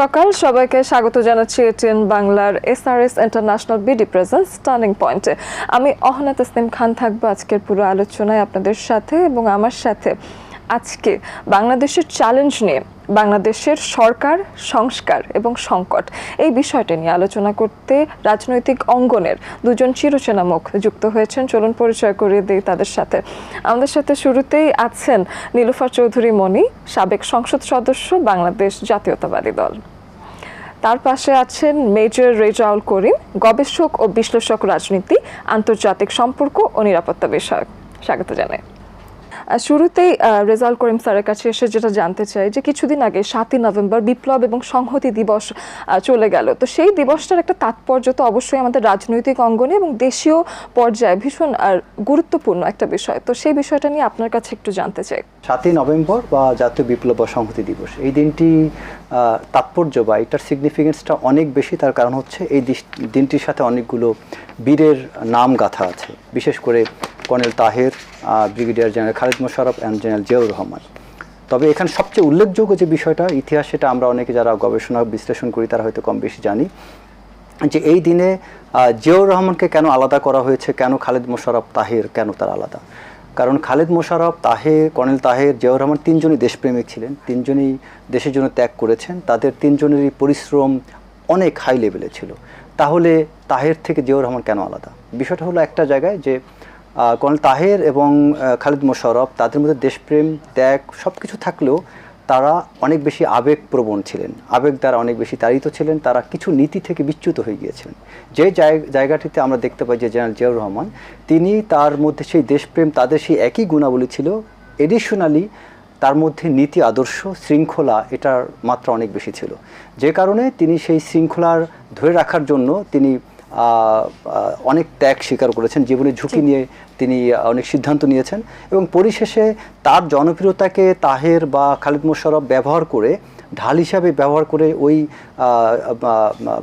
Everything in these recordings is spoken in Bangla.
সকাল সবাইকে স্বাগত জানাচ্ছি এটিএন বাংলার SRS international BD presence turning পয়েন্টে। আমি অহনা তসলিম খান থাকব আজকের পুরো আলোচনায় আপনাদের সাথে এবং আমার সাথে আজকে বাংলাদেশের চ্যালেঞ্জ নিয়ে, বাংলাদেশের সরকার, সংস্কার এবং সংকট এই বিষয়টা নিয়ে আলোচনা করতে রাজনৈতিক অঙ্গনের দুজন চিরচেনা মুখ যুক্ত হয়েছেন। চলুন পরিচয় করিয়ে দিই তাদের সাথে। আমাদের সাথে শুরুতেই আছেন নীলুফার চৌধুরী মণি, সাবেক সংসদ সদস্য, বাংলাদেশ জাতীয়তাবাদী দল। তার পাশে আছেন মেজর রেজাউল করিম, গবেষক ও বিশ্লেষক রাজনীতি, আন্তর্জাতিক সম্পর্ক ও নিরাপত্তা বিষয়ক। স্বাগত জানাই। শুরুতেই রেজাল করিম স্যারের কাছে এসে যেটা জানতে চাই যে কিছুদিন আগে সাতই নভেম্বর বিপ্লব এবং সংহতি দিবস চলে গেল। তো সেই দিবসটার একটা তাৎপর্য তো অবশ্যই আমাদের রাজনৈতিক অঙ্গনে এবং দেশীয় পর্যায়ে ভীষণ, আর গুরুত্বপূর্ণ একটা বিষয়। তো সেই বিষয়টা নিয়ে আপনার কাছে একটু জানতে চাই। সাতই নভেম্বর বা জাতীয় বিপ্লব বা সংহতি দিবস, এই দিনটি তাৎপর্য বা এটার সিগনিফিকেন্সটা অনেক বেশি, তার কারণ হচ্ছে এই দিনটির সাথে অনেকগুলো বীরের নাম গাথা আছে। বিশেষ করে colonel Taher brigadier general Khaled Mosharraf and general Ziaur Rahman. তবে এখানে সবচেয়ে উল্লেখযোগ্য যে বিষয়টা, ইতিহাস সেটা আমরা অনেকে যারা গবেষণা বিশ্লেষণ করি, তারা হয়তো কম বেশি জানি, যে এই দিনে জিয়াউর রহমানকে কেন আলাদা করা হয়েছে, কেন খালিদ মোশাররফ তাহের কেন তার আলাদা? কারণ খালিদ মোশারফ, তাহের, কর্নেল তাহের, জিয়াউর রহমান তিনজনই দেশপ্রেমিক ছিলেন, তিনজনই দেশের জন্য ত্যাগ করেছেন, তাদের তিনজনেরই পরিশ্রম অনেক হাই লেভেলে ছিল। তাহলে তাহের থেকে জিয়াউর রহমান কেন আলাদা? বিষয়টা হলো একটা জায়গায় যে কর্নেল তাহের এবং খালিদ মোশাররফ তাদের মধ্যে দেশপ্রেম, ত্যাগ সব কিছু থাকলেও তারা অনেক বেশি আবেগপ্রবণ ছিলেন। আবেগ দ্বারা অনেক বেশি তাড়িত ছিলেন, তারা কিছু নীতি থেকে বিচ্যুত হয়ে গিয়েছিলেন। যে জায়- জায়গাটিতে আমরা দেখতে পাই যে জেনারেল জিয়াউর রহমান, তিনি তার মধ্যে সেই দেশপ্রেম, তাদের সেই একই গুণাবলী ছিল এডিশনালি তার মধ্যে নীতি, আদর্শ, শৃঙ্খলা এটার মাত্রা অনেক বেশি ছিল। যে কারণে তিনি সেই শৃঙ্খলার ধরে রাখার জন্য তিনি অনেক ত্যাগ স্বীকার করেছেন জীবনে ঝুঁকি নিয়ে তিনি অনেক সিদ্ধান্ত নিয়েছেন এবং পরিশেষে তার জনপ্রিয়তাকে তাহের বা খালিদ মোশাররফ ব্যবহার করে ঢাল হিসাবে ব্যবহার করে ওই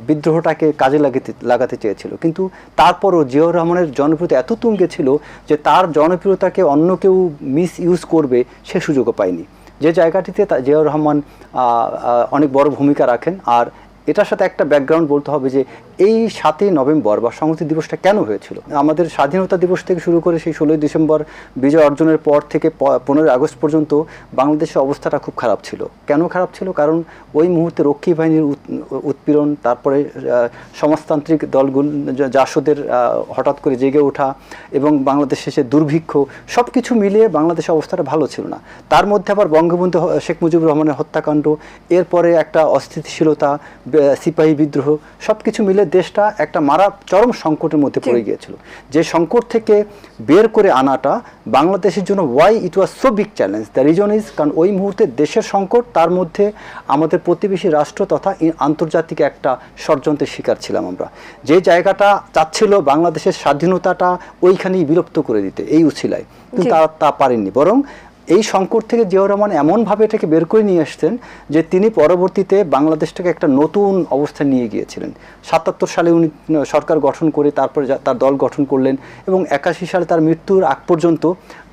বিদ্রোহটাকে কাজে লাগাতে লাগাতে চেয়েছিল। কিন্তু তারপরও জিয়াউর রহমানের জনপ্রিয়তা এত তুঙ্গে ছিল যে তার জনপ্রিয়তাকে অন্য কেউ মিস ইউজ করবে সে সুযোগও পায়নি। যে জায়গাটিতে জিয়াউর রহমান অনেক বড় ভূমিকা রাখেন আর এটার সাথে একটা ব্যাকগ্রাউন্ড বলতে হবে যে এই সাতই নভেম্বর বা সংহতি দিবসটা কেন হয়েছিল? আমাদের স্বাধীনতা দিবস থেকে শুরু করে সেই ষোলোই ডিসেম্বর বিজয় অর্জনের পর থেকে পনেরোই আগস্ট পর্যন্ত বাংলাদেশের অবস্থাটা খুব খারাপ ছিল। কেন খারাপ ছিল? কারণ ওই মুহূর্তে রক্ষী বাহিনীর উৎ- উৎপীড়ন, তারপরে সমাজতান্ত্রিক দলগুলো জাসদের হঠাৎ করে জেগে ওঠা এবং বাংলাদেশে সে দুর্ভিক্ষ সব কিছু মিলিয়ে বাংলাদেশের অবস্থাটা ভালো ছিল না। তার মধ্যে আবার বঙ্গবন্ধু শেখ মুজিবুর রহমানের হত্যাকাণ্ড, এরপরে একটা অস্থিতিশীলতা সিপাহী বিদ্রোহ সব কিছু মিলে দেশটা একটা মারা চরম সংকটের মধ্যে পড়ে গিয়েছিল। যে সংকট থেকে বের করে আনাটা বাংলাদেশের জন্য why it was so big challenge the reason is কারণ ওই মুহূর্তে দেশের সংকট তার মধ্যে আমাদের প্রতিবেশী রাষ্ট্র তথা আন্তর্জাতিক একটা ষড়যন্ত্রের শিকার ছিলাম আমরা। যে জায়গাটা চাচ্ছিল বাংলাদেশের স্বাধীনতাটা ওইখানেই বিলুপ্ত করে দিতে এই উছিলায়। কিন্তু জি। তা তা পারেননি। বরং এই সংকট থেকে জিয়াউর রহমান এমনভাবে এটাকে বের করে নিয়ে আসতেন যে তিনি পরবর্তীতে বাংলাদেশটাকে একটা নতুন অবস্থায় নিয়ে গিয়েছিলেন। সাতাত্তর সালে উনি সরকার গঠন করে তারপরে তার দল গঠন করলেন এবং একাশি সালে তার মৃত্যুর আগ পর্যন্ত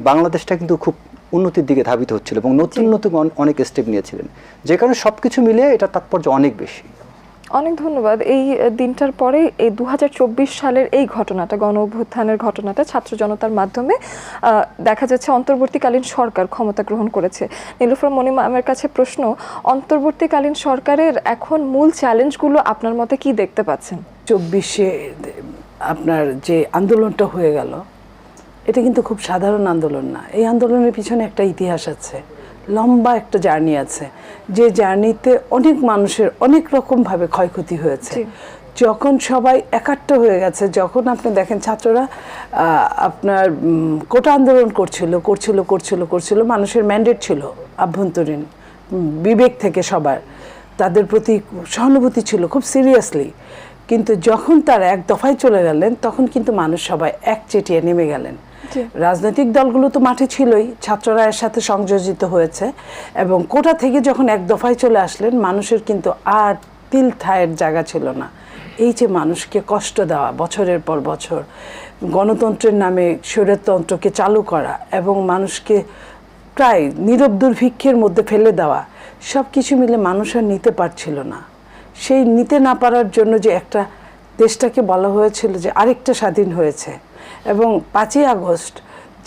বাংলাদেশটা কিন্তু খুব উন্নতির দিকে ধাবিত হচ্ছিল এবং নতুন নতুন অনেক স্টেপ নিয়েছিলেন। যে কারণে সব কিছু মিলিয়ে এটা তাৎপর্য অনেক বেশি। অনেক ধন্যবাদ। এই দিনটার পরে এই দু হাজার চব্বিশ সালের এই ঘটনাটা, গণ অভ্যুত্থানের ঘটনাটা ছাত্র জনতার মাধ্যমে দেখা যাচ্ছে অন্তর্বর্তীকালীন সরকার ক্ষমতা গ্রহণ করেছে। নীলুফার মণিমা আমার কাছে প্রশ্ন, অন্তর্বর্তীকালীন সরকারের এখন মূল চ্যালেঞ্জগুলো আপনার মতে কি দেখতে পাচ্ছেন? চব্বিশে আপনার যে আন্দোলনটা হয়ে গেল, এটা কিন্তু খুব সাধারণ আন্দোলন না। এই আন্দোলনের পিছনে একটা ইতিহাস আছে। লম্বা একটা জার্নি আছে যে জার্নিতে অনেক মানুষের অনেক রকমভাবে ক্ষয়ক্ষতি হয়েছে। যখন সবাই একাট্ট হয়ে গেছে যখন আপনি দেখেন ছাত্ররা আপনার কোটা আন্দোলন করছিল করছিল করছিল করছিল মানুষের ম্যান্ডেট ছিল আভ্যন্তরীণ বিবেক থেকে সবার। তাদের প্রতি সহানুভূতি ছিল খুব সিরিয়াসলি কিন্তু যখন তারা এক দফায় চলে গেলেন তখন কিন্তু মানুষ সবাই এক চেটিয়ে নেমে গেলেন। রাজনৈতিক দলগুলো তো মাঠে ছিলই, ছাত্ররা এর সাথে সংযোজিত হয়েছে এবং কোটা থেকে যখন এক দফায় চলে আসলেন, মানুষের কিন্তু আর তিল থায়ের জায়গা ছিল না। এই যে মানুষকে কষ্ট দেওয়া, বছরের পর বছর গণতন্ত্রের নামে স্বৈরতন্ত্রকে চালু করা এবং মানুষকে প্রায় নীরব দুর্ভিক্ষের মধ্যে ফেলে দেওয়া সব কিছু মিলে মানুষ আর নিতে পারছিল না। সেই নিতে না পারার জন্য যে একটা দেশটাকে বলা হয়েছিল যে আরেকটা স্বাধীন হয়েছে এবং পাঁচই আগস্ট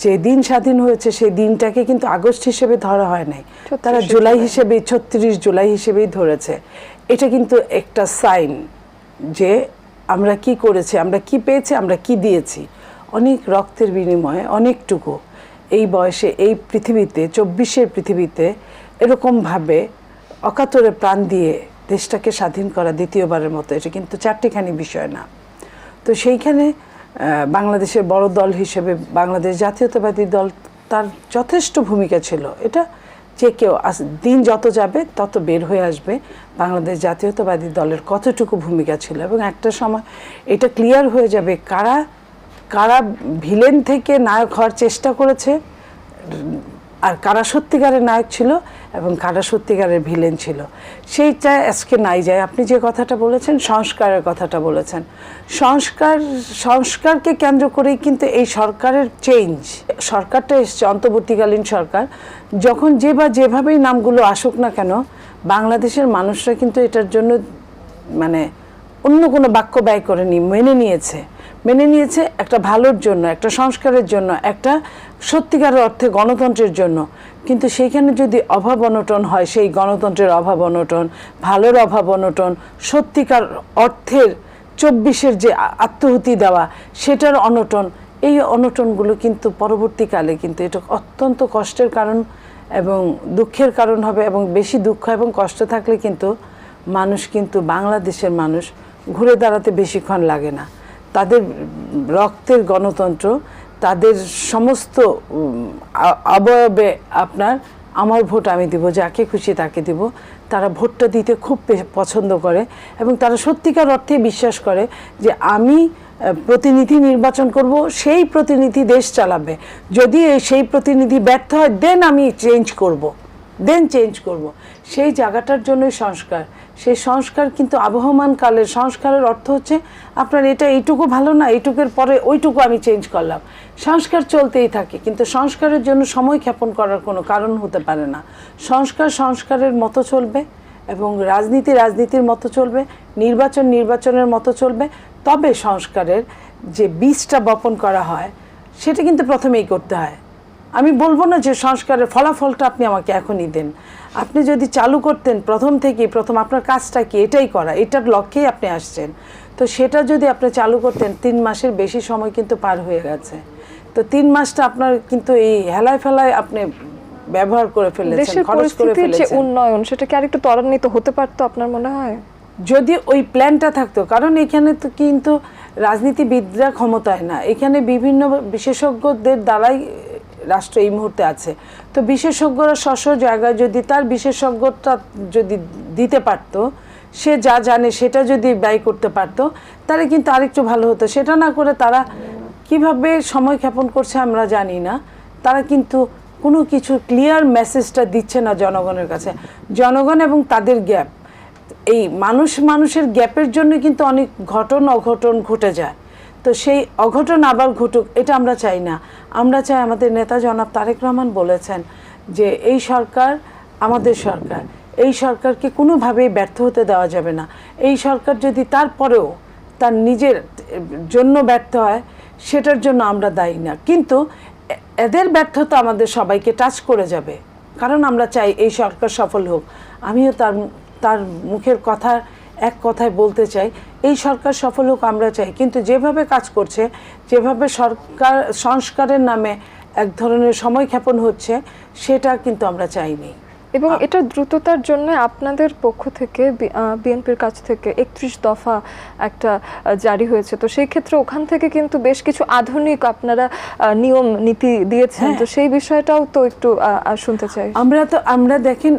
যে দিন স্বাধীন হয়েছে সেই দিনটাকে কিন্তু আগস্ট হিসেবে ধরা হয় নাই। তারা জুলাই হিসেবে ছত্রিশ জুলাই হিসেবেই ধরেছে। এটা কিন্তু একটা সাইন যে আমরা কি করেছি আমরা কি পেয়েছি আমরা কি দিয়েছি। অনেক রক্তের বিনিময়ে অনেকটুকু। এই বয়সে এই পৃথিবীতে চব্বিশের পৃথিবীতে এরকমভাবে অকাতরে প্রাণ দিয়ে দেশটাকে স্বাধীন করা দ্বিতীয়বারের মতো এটা কিন্তু চারটিখানি বিষয় না। তো সেইখানে বাংলাদেশের বড় দল হিসেবে বাংলাদেশ জাতীয়তাবাদী দল তার যথেষ্ট ভূমিকা ছিল। এটা যে কেউ দিন যত যাবে, তত বের হয়ে আসবে। বাংলাদেশ জাতীয়তাবাদী দলের কতটুকু ভূমিকা ছিল এবং একটা সময় এটা ক্লিয়ার হয়ে যাবে কারা কারা ভিলেন থেকে নায়ক হওয়ার চেষ্টা করেছে। আর কারা সত্যিকারের নায়ক ছিল এবং কারা সত্যিকারের ভিলেন ছিল? সেইটা আজকে নাই যায়। আপনি যে কথাটা বলেছেন, সংস্কারের কথাটা বলেছেন। সংস্কার, সংস্কারকে কেন্দ্র করেই কিন্তু এই সরকারের চেঞ্জ সরকারটা এসছে, অন্তর্বর্তীকালীন সরকার। যখন যে বা যেভাবেই নামগুলো আসুক না কেন, বাংলাদেশের মানুষরা কিন্তু এটার জন্য মানে অন্য কোনো বাক্য ব্যয় করেনি, মেনে নিয়েছে। মেনে নিয়েছে একটা ভালোর জন্য, একটা সংস্কারের জন্য, একটা সত্যিকার অর্থে গণতন্ত্রের জন্য। কিন্তু সেইখানে যদি অভাব অনটন হয়, সেই গণতন্ত্রের অভাব অনটন, ভালোর অভাব অনটন, সত্যিকার অর্থের চব্বিশের যে আত্মহুতি দেওয়া, সেটার অনটন, এই অনটনগুলো কিন্তু পরবর্তীকালে কিন্তু এটা অত্যন্ত কষ্টের কারণ এবং দুঃখের কারণ হবে এবং বেশি দুঃখ এবং কষ্ট থাকলে কিন্তু মানুষ কিন্তু বাংলাদেশের মানুষ ঘুরে দাঁড়াতে বেশিক্ষণ লাগে না। তাদের রক্তের গণতন্ত্র তাদের সমস্ত অবয়বে আপনার আমার ভোট আমি দিব, যাকে খুশি তাকে দিব। তারা ভোটটা দিতে খুব পছন্দ করে এবং তারা সত্যিকার অর্থে বিশ্বাস করে যে আমি প্রতিনিধি নির্বাচন করব, সেই প্রতিনিধি দেশ চালাবে। যদি সেই প্রতিনিধি ব্যর্থ হয় দেন আমি চেঞ্জ করব। দেন চেঞ্জ করব। সেই জায়গাটার জন্যই সংস্কার। সেই সংস্কার কিন্তু আবহমান কালের সংস্কারের অর্থ হচ্ছে, আপনার এটা এইটুকু ভালো না, এইটুকুর পরে ওইটুকু আমি চেঞ্জ করলাম। সংস্কার চলতেই থাকে, কিন্তু সংস্কারের জন্য সময় ক্ষেপণ করার কোনো কারণ হতে পারে না। সংস্কার সংস্কারের মতো চলবে এবং রাজনীতি রাজনীতির মতো চলবে, নির্বাচন নির্বাচনের মতো চলবে, তবে সংস্কারের যে বীজটা বপন করা হয়, সেটা কিন্তু প্রথমেই করতে হয়। আমি বলব না যে সংস্কারের ফলাফলটা আপনি আমাকে এখনই দেন। আপনি যদি চালু করতেন প্রথম থেকেই, প্রথম আপনার কাজটা কি, এটাই করা, এটার লক্ষ্যেই আপনি আসছেন। তো সেটা যদি আপনি চালু করতেন, তিন মাসের বেশি সময় কিন্তু পার হয়ে গেছে। তো তিন মাসটা আপনার কিন্তু এই হেলায় ফেলায় আপনি ব্যবহার করে ফেলেছেন খরচ করে ফেলেছেন। উন্নয়ন সেটা কি আরেকটু ত্বরান্বিত হতে পারতো আপনার মনে হয়? যদি ওই প্ল্যানটা থাকতো কারণ এখানে তো কিন্তু রাজনীতিবিদরা ক্ষমতায় না। এখানে বিভিন্ন বিশেষজ্ঞদের দ্বারাই রাষ্ট্র এই মুহূর্তে আছে। তো বিশেষজ্ঞরা স্ব জায়গায় যদি তার বিশেষজ্ঞটা যদি দিতে পারতো সে যা জানে সেটা যদি ব্যয় করতে পারতো তাহলে কিন্তু আরেকটু ভালো হতো। সেটা না করে তারা কীভাবে সময় ক্ষেপণ করছে আমরা জানি না। তারা কিন্তু কোনো কিছু ক্লিয়ার মেসেজটা দিচ্ছে না জনগণের কাছে। জনগণ এবং তাদের গ্যাপ এই মানুষ মানুষের গ্যাপের জন্য কিন্তু অনেক ঘটন অঘটন ঘটে যায়। তো সেই অঘটন আবার ঘটুক, এটা আমরা চাই না। আমরা চাই আমাদের নেতা জনাব তারেক রহমান বলেছেন যে, এই সরকার আমাদের সরকার। এই সরকারকে কোনোভাবেই ব্যর্থ হতে দেওয়া যাবে না। এই সরকার যদি তারপরেও তার নিজের জন্য ব্যর্থ হয় সেটার জন্য আমরা দায়ী না। কিন্তু এদের ব্যর্থতা আমাদের সবাইকে টাচ করে যাবে। কারণ আমরা চাই এই সরকার সফল হোক। আমিও তার তার মুখের কথা এক কথায় বলতে চাই, এই সরকার সফল হোক আমরা চাই। কিন্তু যেভাবে কাজ করছে, যেভাবে সরকার, সংস্কারের নামে এক ধরনের সময় ক্ষেপণ হচ্ছে, সেটা কিন্তু আমরা চাইনি। এবং এটা দ্রুততার জন্য আপনাদের পক্ষ থেকে বিএনপির কাছ থেকে একত্রিশ দফা একটা জারি হয়েছে। তো সেই ক্ষেত্রে ওখান থেকে কিন্তু বেশ কিছু আধুনিক আপনারা নিয়ম নীতি দিয়েছেন। হ্যাঁ। তো সেই বিষয়টাও তো একটু শুনতে চাই। আমরা তো আমরা দেখেন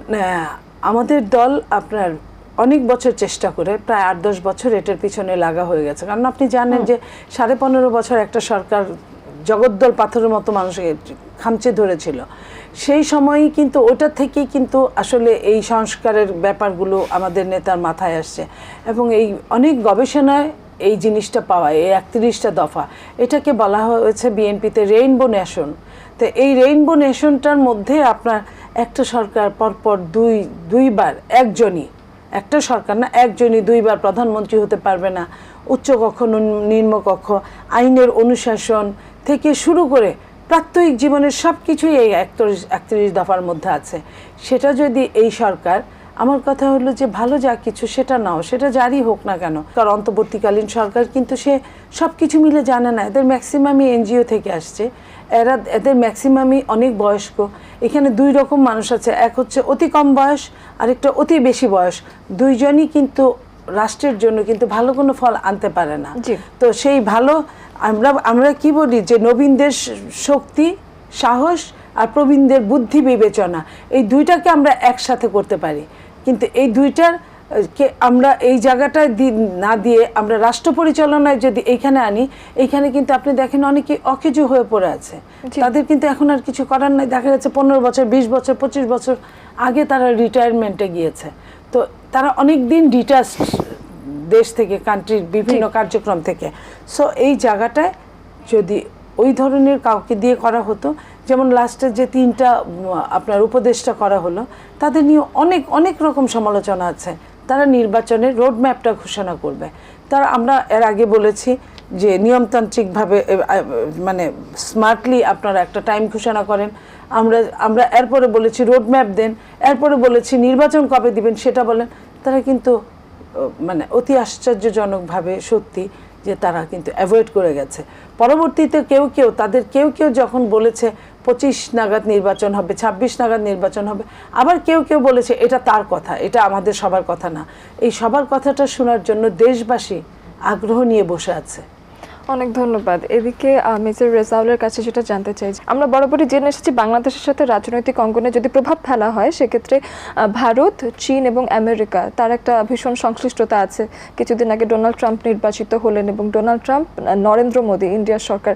আমাদের দল আপনার অনেক বছর চেষ্টা করে প্রায় আট দশ বছর এটার পিছনে লাগা হয়ে গেছে। কারণ আপনি জানেন যে সাড়ে পনেরো বছর একটা সরকার জগদ্দল পাথরের মতো মানুষকে খামচে ধরেছিল। সেই সময়ই কিন্তু ওটা থেকেই কিন্তু আসলে এই সংস্কারের ব্যাপারগুলো আমাদের নেতার মাথায় আসছে এবং এই অনেক গবেষণায় এই জিনিসটা পাওয়া, এই একত্রিশটা দফা, এটাকে বলা হয়েছে বিএনপিতে রেইনবো নেশন তো এই রেইনবো নেশনটার মধ্যে আপনার একটা সরকার, পরপর দুই, দুইবার একজনই, একটা সরকার না, একজনই দুইবার প্রধানমন্ত্রী হতে পারবে না। উচ্চকক্ষ নিম্নকক্ষ আইনের অনুশাসন থেকে শুরু করে প্রাত্যহিক জীবনের সব কিছুই এই একত্রিশ একত্রিশ দফার মধ্যে আছে। সেটা যদি এই সরকার, আমার কথা হলো যে ভালো যা কিছু সেটা নাও, সেটা জারি হোক না কেন। কারণ অন্তর্বর্তীকালীন সরকার কিন্তু সে সব কিছু মিলে জানে না। এদের ম্যাক্সিমামই এনজিও থেকে আসছে। এরা, এদের ম্যাক্সিমামই অনেক বয়স্ক। এখানে দুই রকম মানুষ আছে। এক হচ্ছে অতি কম বয়স, আরেকটা অতি বেশি বয়স। দুইজনই কিন্তু রাষ্ট্রের জন্য কিন্তু ভালো কোনো ফল আনতে পারে না। তো সেই ভালো আমরা আমরা কি বলি যে নবীনদের শক্তি সাহস আর প্রবীণদের বুদ্ধি বিবেচনা এই দুইটাকে আমরা একসাথে করতে পারি। কিন্তু এই দুইটার কে আমরা এই জায়গাটায় দি- না দিয়ে আমরা রাষ্ট্র পরিচালনায় যদি এইখানে আনি এইখানে কিন্তু আপনি দেখেন অনেকে অকেজো হয়ে পড়ে আছে। তাদের কিন্তু এখন আর কিছু করার নাই। দেখা যাচ্ছে পনেরো বছর বিশ বছর পঁচিশ বছর আগে তারা রিটায়ারমেন্টে গিয়েছে। তো তারা অনেক দিন ডিটাচ দেশ থেকে কান্ট্রির বিভিন্ন কার্যক্রম থেকে। সো এই জায়গাটায় যদি ওই ধরনের কাউকে দিয়ে করা হতো যেমন লাস্টে যে তিনটা আপনার উপদেশটা করা হলো তাদের নিয়ে অনেক অনেক রকম সমালোচনা আছে। তারা নির্বাচনের রোড ম্যাপটা ঘোষণা করবে। তারা আমরা এর আগে বলেছি যে নিয়মতান্ত্রিকভাবে মানে স্মার্টলি আপনারা একটা টাইম ঘোষণা করেন। আমরা আমরা এরপরে বলেছি রোড ম্যাপ দেন, এরপরে বলেছি নির্বাচন কবে দিবেন সেটা বলেন, তারা কিন্তু মানে অতি আশ্চর্যজনকভাবে সত্যি যে তারা কিন্তু অ্যাভয়েড করে গেছে। পরবর্তীতে কেউ কেউ, তাদের কেউ কেউ যখন বলেছে পঁচিশ নাগাদ নির্বাচন হবে, ছাব্বিশ নাগাদ নির্বাচন হবে, আবার কেউ কেউ বলেছে এটা তার কথা, এটা আমাদের সবার কথা না। এই সবার কথাটা শোনার জন্য দেশবাসী আগ্রহ নিয়ে বসে আছে। অনেক ধন্যবাদ। এদিকে মেজর রেজাউলের কাছে যেটা জানতে চাই আমরা বরাবরই জেনে এসেছি বাংলাদেশের সাথে রাজনৈতিক অঙ্গনে যদি প্রভাব ফেলা হয়, সেক্ষেত্রে ভারত, চীন এবং আমেরিকা, তার একটা ভীষণ সংশ্লিষ্টতা আছে। কিছুদিন আগে ডোনাল্ড ট্রাম্প নির্বাচিত হলেন এবং ডোনাল্ড ট্রাম্প নরেন্দ্র মোদী, ইন্ডিয়ার সরকার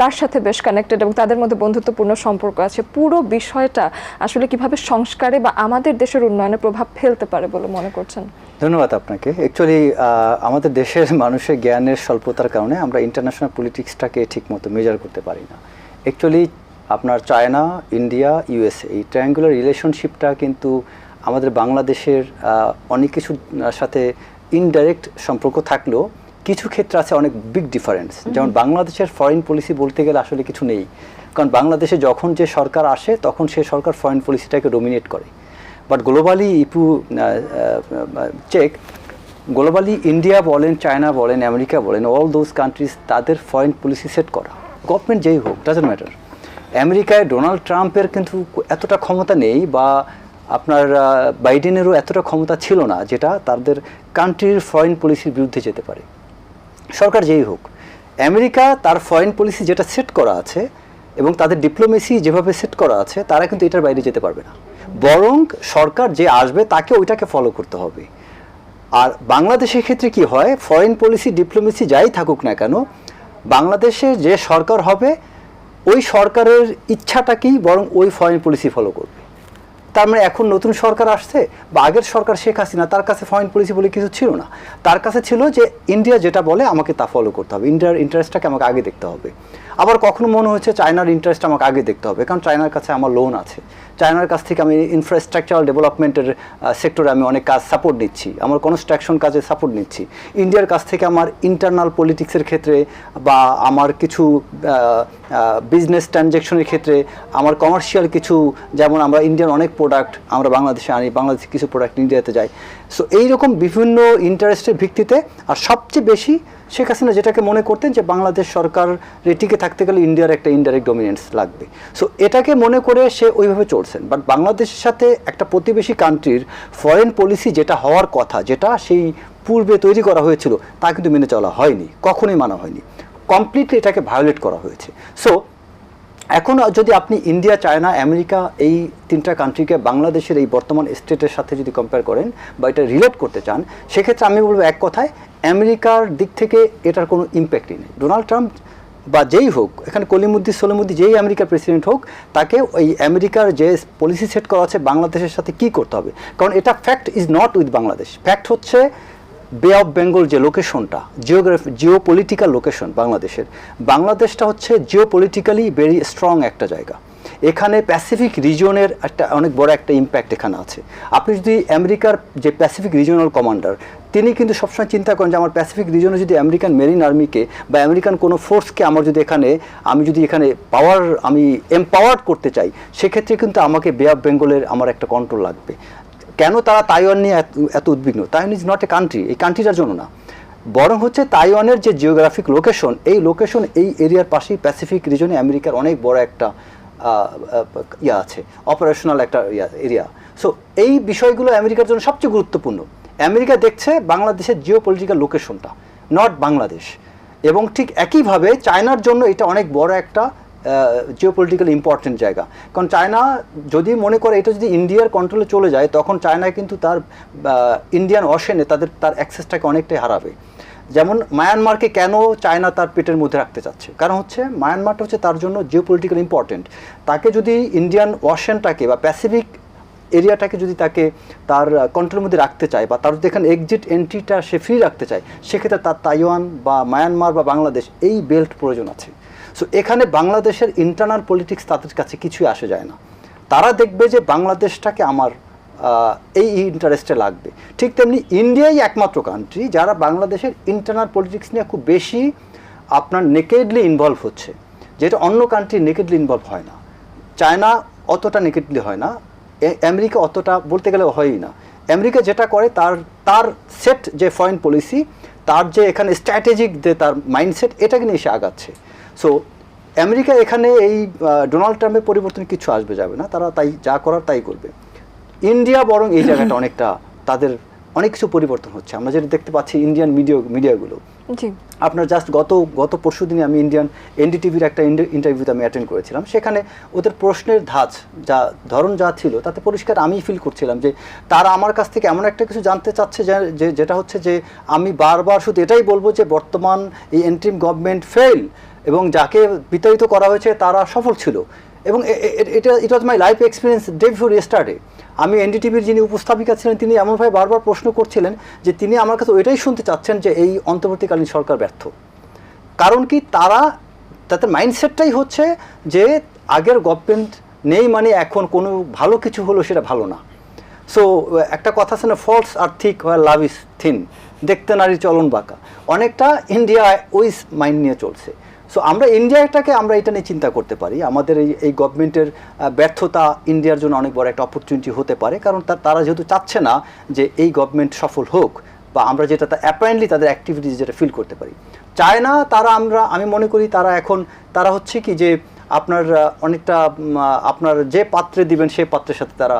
তার সাথে বেশ কানেক্টেড এবং তাদের মধ্যে বন্ধুত্বপূর্ণ সম্পর্ক আছে। পুরো বিষয়টা আসলে কীভাবে সংস্কারে বা আমাদের দেশের উন্নয়নে প্রভাব ফেলতে পারে বলে মনে করছেন? ধন্যবাদ আপনাকে। অ্যাকচুয়ালি আমাদের দেশের মানুষের জ্ঞানের স্বল্পতার কারণে আমরা ইন্টারন্যাশনাল পলিটিক্সটাকে ঠিকমতো মেজার করতে পারি না। অ্যাকচুয়ালি আপনার চায়না ইন্ডিয়া ইউএসএ এই ট্রায়াঙ্গুলার রিলেশনশিপটা কিন্তু আমাদের বাংলাদেশের অনেক কিছুর সাথে ইনডাইরেক্ট সম্পর্ক থাকলেও কিছু ক্ষেত্রে আছে অনেক বিগ ডিফারেন্স যেমন বাংলাদেশের ফরেন পলিসি বলতে গেলে আসলে কিছু নেই। কারণ বাংলাদেশে যখন যে সরকার আসে তখন সে সরকার ফরেন পলিসিটাকে ডোমিনেট করে। বাট গ্লোবালি ইপু চেক গ্লোবালি ইন্ডিয়া বলেন চায়না বলেন আমেরিকা বলেন অল দোজ কান্ট্রিজ তাদের ফরেন পলিসি সেট করা। গভর্নমেন্ট যেই হোক ডাজেন্ট ম্যাটার আমেরিকায় ডোনাল্ড ট্রাম্পের কিন্তু এতটা ক্ষমতা নেই বা আপনার বাইডেনেরও এতটা ক্ষমতা ছিল না, যেটা তাদের কান্ট্রির ফরেন পলিসির বিরুদ্ধে যেতে পারে। সরকার যেই হোক আমেরিকা তার ফরেন পলিসি যেটা সেট করা আছে এবং তাদের ডিপ্লোমেসি যেভাবে সেট করা আছে, তারা কিন্তু এটার বাইরে যেতে পারবে না। বরং সরকার যে আসবে তাকে ওইটাকে ফলো করতে হবে। আর বাংলাদেশের ক্ষেত্রে কি হয় ফরেন পলিসি ডিপ্লোমেসি যাই থাকুক না কেন, বাংলাদেশে যে সরকার হবে, ওই সরকারের ইচ্ছাটাকেই বরং ওই ফরেন পলিসি ফলো করবে। তার মানে এখন নতুন সরকার আসছে, বা আগের সরকার শেখ হাসিনা, তার কাছে ফরেন পলিসি বলে কিছু ছিল না। তার কাছে ছিল যে ইন্ডিয়া যেটা বলে আমাকে তা ফলো করতে হবে। ইন্ডিয়ার ইন্টারেস্টটাকে আমাকে আগে দেখতে হবে। আবার কখনো মনে হচ্ছে চায়নার ইন্টারেস্ট আমাকে আগে দেখতে হবে, কারণ চায়নার কাছে আমার লোন আছে। চায়নার কাছ থেকে আমি ইনফ্রাস্ট্রাকচারাল ডেভেলপমেন্টের সেক্টরে আমি অনেক কাজ সাপোর্ট নিচ্ছি। আমার কনস্ট্রাকশন কাজে সাপোর্ট নিচ্ছি। ইন্ডিয়ার কাছ থেকে আমার ইন্টারনাল পলিটিক্সের ক্ষেত্রে বা আমার কিছু বিজনেস ট্রানজ্যাকশনের ক্ষেত্রে, আমার কমার্শিয়াল কিছু, যেমন আমরা ইন্ডিয়ান অনেক প্রোডাক্ট আমরা বাংলাদেশে আনি, বাংলাদেশে কিছু প্রোডাক্ট ইন্ডিয়াতে যাই। সো এইরকম বিভিন্ন ইন্টারেস্টের ভিত্তিতে, আর সবচেয়ে বেশি শেখ হাসিনা যেটাকে মনে করতেন যে বাংলাদেশ সরকার টিকে থাকতে গেলে ইন্ডিয়ার একটা ইনডাইরেক্ট ডমিনেন্স লাগবে। সো এটাকে মনে করে সে ওইভাবে চলছেন বাট বাংলাদেশের সাথে একটা প্রতিবেশী কান্ট্রির ফরেন পলিসি যেটা হওয়ার কথা, যেটা সেই পূর্বে তৈরি করা হয়েছিল, তা কিন্তু মেনে চলা হয়নি, কখনোই মানা হয়নি। কমপ্লিটলি এটাকে ভায়োলেট করা হয়েছে। সো এখন যদি আপনি ইন্ডিয়া চায়না আমেরিকা এই তিনটা কান্ট্রিকে বাংলাদেশের এই বর্তমান স্টেটের সাথে যদি কম্পেয়ার করেন বা এটা রিলেট করতে চান, সেক্ষেত্রে আমি বলব এক কথায় আমেরিকার দিক থেকে এটার কোনো ইম্প্যাক্টই নেই। ডোনাল্ড ট্রাম্প বা যেই হোক, এখানে কলিমুদ্দি, সলিমুদ্দি যেই আমেরিকার প্রেসিডেন্ট হোক, তাকে ওই আমেরিকার যে পলিসি সেট করা আছে বাংলাদেশের সাথে কি করতে হবে? কারণ এটা fact is not with Bangladesh. Fact হচ্ছে বে অফ বেঙ্গল যে লোকেশনটা জিওগ্রাফি জিও পলিটিক্যাল লোকেশন বাংলাদেশের। বাংলাদেশটা হচ্ছে জিও পলিটিক্যালি ভেরি স্ট্রং একটা জায়গা। এখানে প্যাসিফিক রিজনের একটা অনেক বড় একটা ইম্প্যাক্ট এখানে আছে। আপনি যদি আমেরিকার যে প্যাসিফিক রিজনাল কমান্ডার তিনি কিন্তু সবসময় চিন্তা করেন যে আমার প্যাসিফিক রিজনে যদি আমেরিকান মেরিন আর্মিকে বা আমেরিকান কোনো ফোর্সকে আমার যদি এখানে, আমি যদি এখানে পাওয়ার আমি এম্পাওয়ার্ড করতে চাই, সেক্ষেত্রে কিন্তু আমাকে বে অফ বেঙ্গলের আমার একটা কন্ট্রোল লাগবে। কেন তারা তাইওয়ান নিয়ে এত উদ্বিগ্ন? Taiwan is not a country এই কান্ট্রিটার জন্য না। বরং হচ্ছে তাইওয়ানের যে জিওগ্রাফিক লোকেশন এই লোকেশন এই এরিয়ার পাশেই প্যাসিফিক রিজনে আমেরিকার অনেক বড় একটা ইয়া আছে অপারেশনাল একটা এরিয়া সো এই বিষয়গুলো আমেরিকার জন্য সবচেয়ে গুরুত্বপূর্ণ। আমেরিকা দেখছে বাংলাদেশের জিও পলিটিক্যাল লোকেশনটা নট বাংলাদেশ। এবং ঠিক একইভাবে চায়নার জন্য এটা অনেক বড় একটা জিও পলিটিক্যাল ইম্পর্টেন্ট জায়গা। কারণ চায়না যদি মনে করে এটা যদি ইন্ডিয়ার কন্ট্রোলে চলে যায়, তখন চায়না কিন্তু তার ইন্ডিয়ান অশেনে তাদের, তার অ্যাক্সেসটাকে অনেকটাই হারাবে। যেমন মায়ানমারকে কেন চায়না তার পেটের মধ্যে রাখতে চাচ্ছে? কারণ হচ্ছে মায়ানমারটা হচ্ছে তার জন্য জিও পলিটিক্যাল ইম্পর্টেন্ট তাকে যদি ইন্ডিয়ান ওশেনটাকে বা প্যাসিফিক এরিয়াটাকে যদি তাকে তার কন্ট্রোলের মধ্যে রাখতে চায় বা তার যদি এখানে এক্সিট এন্ট্রিটা সে ফ্রি রাখতে চায়, সেক্ষেত্রে তার তাইওয়ান বা মায়ানমার বা বাংলাদেশ এই বেল্ট প্রয়োজন আছে। সো এখানে বাংলাদেশের ইন্টারনাল পলিটিক্স তাদের কাছে কিছুই আসে যায় না। তারা দেখবে যে বাংলাদেশটাকে আমার এই ইন্টারেস্টে লাগবে। ঠিক তেমনি ইন্ডিয়াই একমাত্র কান্ট্রি যারা বাংলাদেশের ইন্টারনাল পলিটিক্স নিয়ে খুব বেশি আপনার নেকেডলি ইনভলভ হচ্ছে। যেটা অন্য কান্ট্রি নেকেডলি ইনভলভ হয় না। চায়না অতটা নেকেডলি হয় না। আমেরিকা অতটা বলতে গেলে হয়ই না। আমেরিকা যেটা করে তার তার সেট যে ফরেন পলিসি তার যে এখানে স্ট্র্যাটেজিক যে তার মাইন্ডসেট এটাকে নিয়ে এসে আগাচ্ছে। সো আমেরিকা এখানে এই ডোনাল্ড ট্রাম্পের পরিবর্তন কিছু আসবে যাবে না। তারা তাই, যা করার তাই করবে। ইন্ডিয়া বরং এই জায়গাটা অনেকটা তাদের অনেক কিছু পরিবর্তন হচ্ছে। আমরা যেটা দেখতে পাচ্ছি ইন্ডিয়ান মিডিয়া মিডিয়াগুলো আপনার জাস্ট গত গত পরশু দিনে আমি ইন্ডিয়ান এনডিটিভির একটা ইন্টারভিউতে আমি অ্যাটেন্ড করেছিলাম। সেখানে ওদের প্রশ্নের ধাঁচ যা ধরন যা ছিল তাতে পরিষ্কার আমি ফিল করছিলাম যে তারা আমার কাছ থেকে এমন একটা কিছু জানতে চাচ্ছে যে- যে যেটা হচ্ছে যে আমি বারবার শুধু এটাই বলব যে বর্তমান এই এন্ট্রিম গভর্নমেন্ট ফেল এবং যাকে বিতাড়িত করা হয়েছে তারা সফল ছিল। এবং এটা it was my life experience day before yesterday আমি এনডিটিভির যিনি উপস্থাপিকা ছিলেন, তিনি এমনভাবে বারবার প্রশ্ন করছিলেন যে তিনি আমার কাছে ওইটাই শুনতে চাচ্ছেন যে এই অন্তর্বর্তীকালীন সরকার ব্যর্থ। কারণ কি তারা, তাদের মাইন্ডসেটটাই হচ্ছে যে আগের গভর্নমেন্ট নেই মানে এখন কোনো ভালো কিছু হলো সেটা ভালো না। সো একটা কথা আছে না ফলস আর থিক হয় লাভ ইস থিন দেখতে নারী চলন বাঁকা। অনেকটা ইন্ডিয়া ওই মাইন্ড নিয়ে চলছে। সো আমরা ইন্ডিয়াটাকে আমরা এটা নিয়ে চিন্তা করতে পারি। আমাদের এই এই গভর্নমেন্টের ব্যর্থতা ইন্ডিয়ার জন্য অনেক বড় একটা অপরচুনিটি হতে পারে। কারণ তারা যেহেতু চাচ্ছে না যে এই গভর্নমেন্ট সফল হোক বা আমরা যেটা অ্যাপারেন্টলি তাদের অ্যাক্টিভিটিস যেটা ফিল করতে পারি। চায় না তারা আমরা, আমি মনে করি তারা এখন, তারা হচ্ছে কি যে আপনার অনেকটা আপনার যে পাত্রে দিবেন সেই পাত্রের সাথে তারা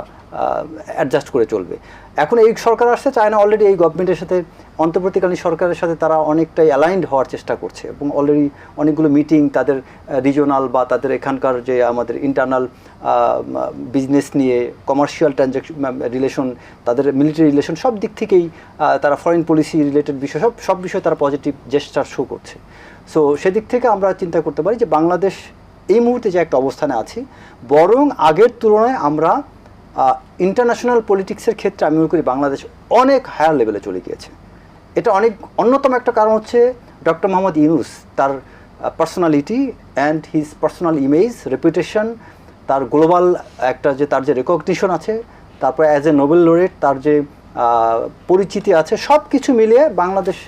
অ্যাডজাস্ট করে চলবে। এখন এই সরকার আসছে, চায়না অলরেডি এই গভর্নমেন্টের সাথে, অন্তর্বর্তীকালীন সরকারের সাথে তারা অনেকটাই অ্যালাইন্ড হওয়ার চেষ্টা করছে এবং অলরেডি অনেকগুলো মিটিং তাদের রিজনাল বা তাদের এখানকার যে আমাদের ইন্টারনাল বিজনেস নিয়ে কমার্শিয়াল ট্রানজ্যাকশন রিলেশন তাদের মিলিটারি রিলেশন সব দিক থেকেই তারা ফরেন পলিসি রিলেটেড বিষয়, সব সব বিষয়ে তারা পজিটিভ জেস্টার শো করছে। সো সেদিক থেকে আমরা চিন্তা করতে পারি যে বাংলাদেশ এই মুহূর্তে যে একটা অবস্থানে আছি, বরং আগের তুলনায় আমরা ইন্টারন্যাশনাল পলিটিক্সের ক্ষেত্রে আমি মনে করি বাংলাদেশ অনেক হায়ার লেভেলে চলে গিয়েছে। এটা অনেক অন্যতম একটা কারণ হচ্ছে ডক্টর মোহাম্মদ ইউনুস তার personality and his personal image reputation তার গ্লোবাল একটা যে, তার যে রেকগনিশন আছে, তারপরে অ্যাজ এ নোবেল লোরেট তার যে পরিচিতি আছে সব কিছু মিলিয়ে বাংলাদেশ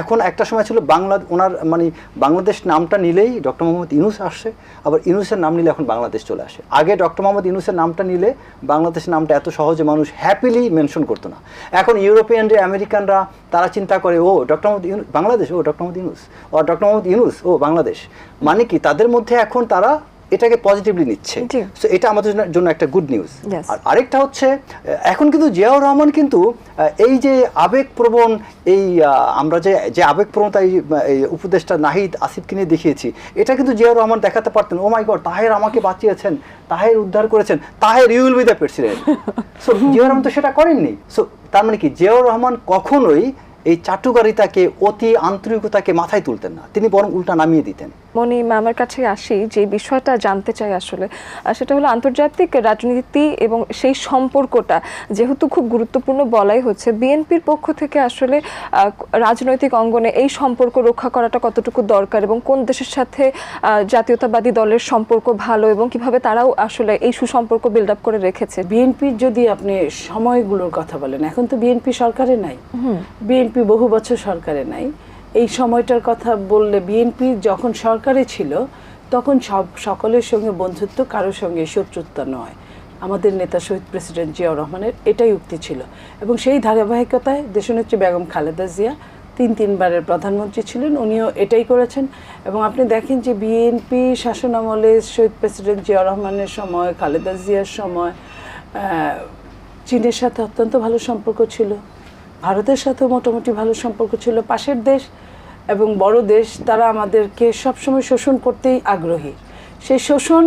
এখন একটা সময় ছিল বাংলা, ওনার মানে বাংলাদেশ নামটা নিলেই ডক্টর মোহাম্মদ ইউনুস আসছে, আবার ইউনুসের নাম নিলে এখন বাংলাদেশ চলে আসে। আগে ডক্টর মোহাম্মদ ইউনুসের নামটা নিলে বাংলাদেশ নামটা এত সহজে মানুষ হ্যাপিলি মেনশন করতো না। এখন ইউরোপিয়ানরা আমেরিকানরা তারা চিন্তা করে, ও, ডক্টর মোহাম্মদ ইউনুস বাংলাদেশ, ও, ডক্টর মোহাম্মদ ইউনুস ও, ডক্টর মোহাম্মদ ইউনুস ও, বাংলাদেশ। মানে কি, তাদের মধ্যে এখন তারা এটাকে পজিটিভলি নিচ্ছে। সো এটা আমাদের জন্য- একটা গুড নিউজ আর আরেকটা হচ্ছে এখন কিন্তু জিয়াউর রহমান কিন্তু এই যে আবেগপ্রবণ এই আমরা যে যে আবেগপ্রবণতা এই উপদেশটা নাহিদ আসিফকে নিয়ে দেখিয়েছি এটা কিন্তু জিয়াউর রহমান দেখাতে পারতেন ও মাই গড তাহের আমাকে বাঁচিয়েছেন তাহের উদ্ধার করেছেন Taher you'll will be the president so Ziaur Rahman তো সেটা করেননি। সো তার মানে কি জিয়াউর রহমান কখনোই এই চাটুকারিতাকে অতি আন্তরিকতাকে মাথায় তুলতেন না। তিনি বরং উল্টা নামিয়ে দিতেন। মনি ম্যামের কাছে আসি যে বিষয়টা জানতে চাই আসলে সেটা হলো আন্তর্জাতিক রাজনীতি এবং সেই সম্পর্কটা। যেহেতু খুব গুরুত্বপূর্ণ বলাই হচ্ছে বিএনপির পক্ষ থেকে আসলে রাজনৈতিক অঙ্গনে এই সম্পর্ক রক্ষা করাটা কতটুকু দরকার এবং কোন দেশের সাথে জাতীয়তাবাদী দলের সম্পর্ক ভালো এবং কীভাবে তারাও আসলে এই সুসম্পর্ক বিল্ড আপ করে রেখেছে? বিএনপির যদি আপনি সময়গুলোর কথা বলেন এখন তো বিএনপি সরকারে নাই। বিএনপি বহু বছর সরকারে নাই। এই সময়টার কথা বললে বিএনপি যখন সরকারে ছিল, তখন সব সকলের সঙ্গে বন্ধুত্ব কারোর সঙ্গে শত্রুতা নয়। আমাদের নেতা শহীদ প্রেসিডেন্ট জিয়াউর রহমানের এটাই উক্তি ছিল। এবং সেই ধারাবাহিকতায় দেশনেত্রী বেগম খালেদা জিয়া তিন তিনবারের প্রধানমন্ত্রী ছিলেন, উনিও এটাই করেছেন। এবং আপনি দেখেন যে বিএনপি শাসন আমলে শহীদ প্রেসিডেন্ট জিয়া রহমানের সময়, খালেদা জিয়ার সময় চীনের সাথে অত্যন্ত ভালো সম্পর্ক ছিল। ভারতের সাথে মোটামুটি ভালো সম্পর্ক ছিল। পাশের দেশ এবং বড় দেশ তারা আমাদেরকে সবসময় শোষণ করতেই আগ্রহী। সেই শোষণ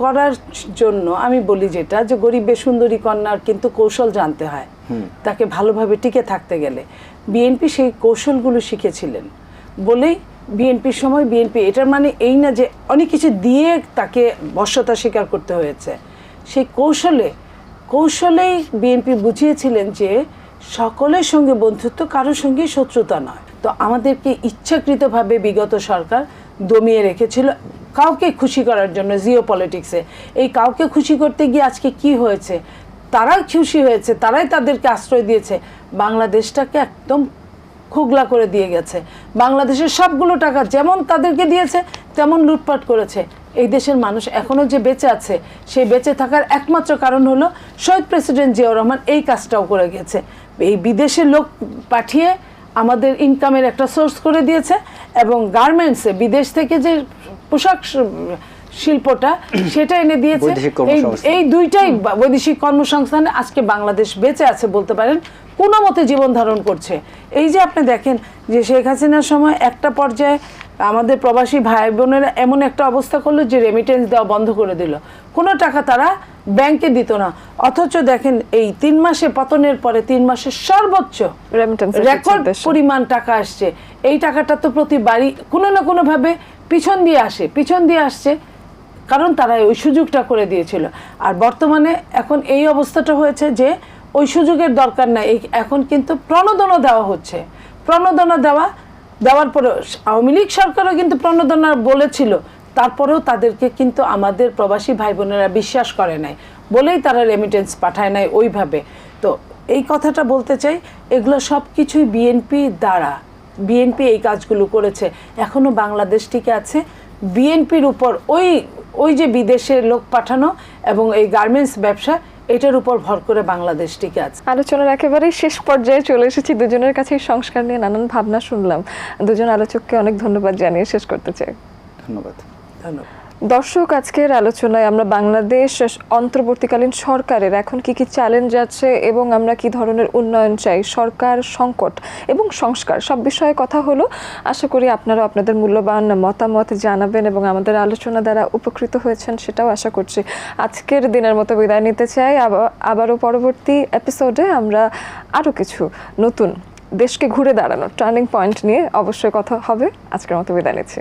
করার জন্য আমি বলি যেটা যে গরিবে সুন্দরী কন্যার কিন্তু কৌশল জানতে হয়। তাকে ভালোভাবে টিকে থাকতে গেলে। বিএনপি সেই কৌশলগুলো শিখেছিলেন বলেই বিএনপির সময় বিএনপি এটার মানে এই না যে অনেক কিছু দিয়ে তাকে বশ্যতা স্বীকার করতে হয়েছে। সেই কৌশলে কৌশলেই বিএনপি বুঝিয়েছিলেন যে সকলের সঙ্গে বন্ধুত্ব, কারোর সঙ্গে শত্রুতা নয়। তো আমাদেরকে ইচ্ছাকৃতভাবে বিগত সরকার দমিয়ে রেখেছিল কাউকে খুশি করার জন্য জিও পলিটিক্সে। এই কাউকে খুশি করতে গিয়ে আজকে কি হয়েছে? তারাই খুশি হয়েছে, তারাই তাদেরকে আশ্রয় দিয়েছে। বাংলাদেশটাকে একদম খুগলা করে দিয়ে গেছে। বাংলাদেশের সবগুলো টাকা যেমন তাদেরকে দিয়েছে, তেমন লুটপাট করেছে। এই দেশের মানুষ এখনও যে বেঁচে আছে, সেই বেঁচে থাকার একমাত্র কারণ হলো শহীদ প্রেসিডেন্ট জিয়াউর রহমান এই কাজটাও করে গেছে। এই বিদেশের লোক পাঠিয়ে আমাদের ইনকামের একটা সোর্স করে দিয়েছে এবং গার্মেন্টসে বিদেশ থেকে যে পোশাক শিল্পটা সেটা এনে দিয়েছে। এই- এই দুইটাই বৈদেশিক কর্মসংস্থানে আজকে বাংলাদেশ বেঁচে আছে বলতে পারেন কোনো মতে জীবন ধারণ করছে। এই যে আপনি দেখেন যে শেখ হাসিনার সময় একটা পর্যায়ে আমাদের প্রবাসী ভাই বোনেরা এমন একটা অবস্থা করল যে রেমিটেন্স দেওয়া বন্ধ করে দিল। কোনো টাকা তারা ব্যাংকে দিত না। অথচ দেখেন এই তিন মাসে পতনের পরে তিন মাসের সর্বোচ্চ রেকর্ড পরিমাণ টাকা আসছে। এই টাকাটা তো প্রতি বাড়ি কোনো না কোনোভাবে পিছন দিয়ে আসে পিছন দিয়ে আসছে। কারণ তারা ওই সুযোগটা করে দিয়েছিল। আর বর্তমানে এখন এই অবস্থাটা হয়েছে যে ওই সুযোগের দরকার নাই। এই- এখন কিন্তু প্রণোদনা দেওয়া হচ্ছে। প্রণোদনা দেওয়া দেওয়ার পরে আওয়ামী লীগ সরকারও কিন্তু প্রণোদনা বলেছিল। তারপরেও তাদেরকে কিন্তু আমাদের প্রবাসী ভাই বোনেরা বিশ্বাস করে নাই। বলেই তারা রেমিটেন্স পাঠায় নাই ওইভাবে। তো এই কথাটা বলতে চাই, এগুলো সব কিছুই বিএনপি দ্বারা। বিএনপি এই কাজগুলো করেছে। এখনও বাংলাদেশ টিকে আছে। বিএনপির উপর ওই ওই যে বিদেশের লোক পাঠানো এবং এই গার্মেন্টস ব্যবসা এটার উপর ভর করে বাংলাদেশ টিকে আছে। আলোচনার একেবারে শেষ পর্যায়ে চলে এসেছি দুজনের কাছে সংস্কার নিয়ে নানান ভাবনা শুনলাম। দুজন আলোচককে অনেক ধন্যবাদ জানিয়ে শেষ করতে চাই। ধন্যবাদ। ধন্যবাদ। দর্শক, আজকের আলোচনায় আমরা বাংলাদেশ অন্তর্বর্তীকালীন সরকারের এখন কি কি চ্যালেঞ্জ আছে এবং আমরা কি ধরনের উন্নয়ন চাই? সরকার সংকট এবং সংস্কার সব বিষয়ে কথা হলো। আশা করি আপনারা আপনাদের মূল্যবান মতামত জানাবেন এবং আমাদের আলোচনা দ্বারা উপকৃত হয়েছেন সেটাও আশা করছি। আজকের দিনের মতো বিদায় নিতে চাই। আবার আবারও পরবর্তী এপিসোডে আমরা আরও কিছু নতুন দেশকে ঘুরে দাঁড়ানো টার্নিং পয়েন্ট নিয়ে অবশ্যই কথা হবে। আজকের মতো বিদায় নিচ্ছি।